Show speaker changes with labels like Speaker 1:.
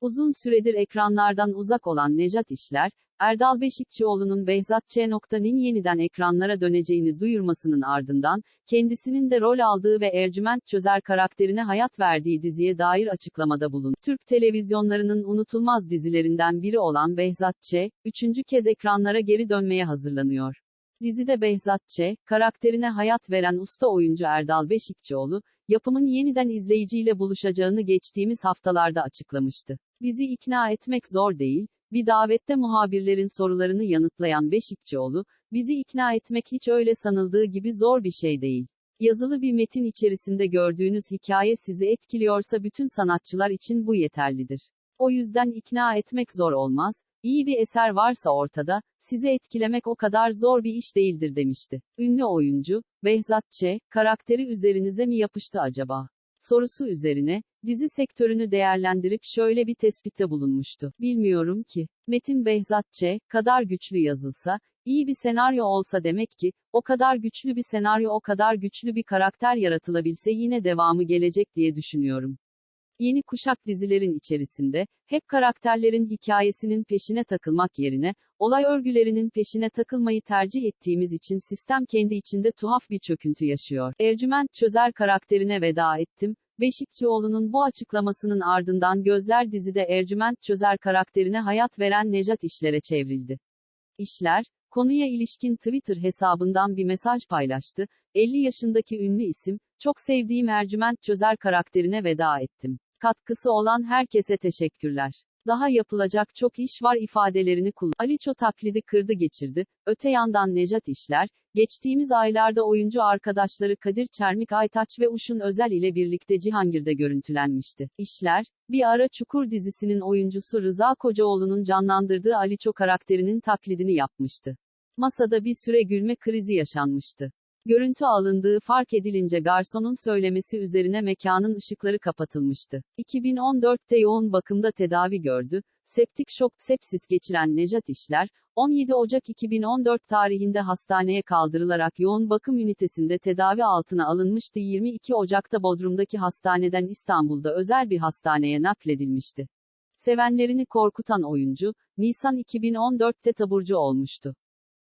Speaker 1: Uzun süredir ekranlardan uzak olan Nejat İşler, Erdal Beşikçioğlu'nun Behzat Ç.'nin yeniden ekranlara döneceğini duyurmasının ardından, kendisinin de rol aldığı ve Ercüment Çözer karakterine hayat verdiği diziye dair açıklamada bulundu. Türk televizyonlarının unutulmaz dizilerinden biri olan Behzat Ç., üçüncü kez ekranlara geri dönmeye hazırlanıyor. Dizide Behzat Ç., karakterine hayat veren usta oyuncu Erdal Beşikçioğlu, yapımın yeniden izleyiciyle buluşacağını geçtiğimiz haftalarda açıklamıştı. Bizi ikna etmek zor değil, bir davette muhabirlerin sorularını yanıtlayan Beşikçioğlu, bizi ikna etmek hiç öyle sanıldığı gibi zor bir şey değil. Yazılı bir metin içerisinde gördüğünüz hikaye sizi etkiliyorsa bütün sanatçılar için bu yeterlidir. O yüzden ikna etmek zor olmaz, iyi bir eser varsa ortada, sizi etkilemek o kadar zor bir iş değildir demişti. Ünlü oyuncu, Behzat Ç, karakteri üzerinize mi yapıştı acaba? sorusu üzerine, dizi sektörünü değerlendirip şöyle bir tespitte bulunmuştu. Bilmiyorum ki, Metin Behzat Ç. kadar güçlü yazılsa, iyi bir senaryo olsa demek ki, o kadar güçlü bir senaryo o kadar güçlü bir karakter yaratılabilse yine devamı gelecek diye düşünüyorum. Yeni kuşak dizilerin içerisinde, hep karakterlerin hikayesinin peşine takılmak yerine, olay örgülerinin peşine takılmayı tercih ettiğimiz için sistem kendi içinde tuhaf bir çöküntü yaşıyor. Ercüment Çözer karakterine veda ettim. Beşikçioğlu'nun bu açıklamasının ardından gözler dizide Ercüment Çözer karakterine hayat veren Nejat İşler'e çevrildi. İşler, konuya ilişkin Twitter hesabından bir mesaj paylaştı. 50 yaşındaki ünlü isim, çok sevdiğim Ercüment Çözer karakterine veda ettim. Katkısı olan herkese teşekkürler. Daha yapılacak çok iş var ifadelerini kullan. Aliço taklidi kırdı geçirdi. Öte yandan Nejat İşler, geçtiğimiz aylarda oyuncu arkadaşları Kadir Çermik Aytaç ve Uşun Özel ile birlikte Cihangir'de görüntülenmişti. İşler, bir ara Çukur dizisinin oyuncusu Rıza Kocaoğlu'nun canlandırdığı Aliço karakterinin taklidini yapmıştı. Masada bir süre gülme krizi yaşanmıştı. Görüntü alındığı fark edilince garsonun söylemesi üzerine mekanın ışıkları kapatılmıştı. 2014'te yoğun bakımda tedavi gördü. Septik şok, sepsis geçiren Nejat İşler, 17 Ocak 2014 tarihinde hastaneye kaldırılarak yoğun bakım ünitesinde tedavi altına alınmıştı. 22 Ocak'ta Bodrum'daki hastaneden İstanbul'da özel bir hastaneye nakledilmişti. Sevenlerini korkutan oyuncu, Nisan 2014'te taburcu olmuştu.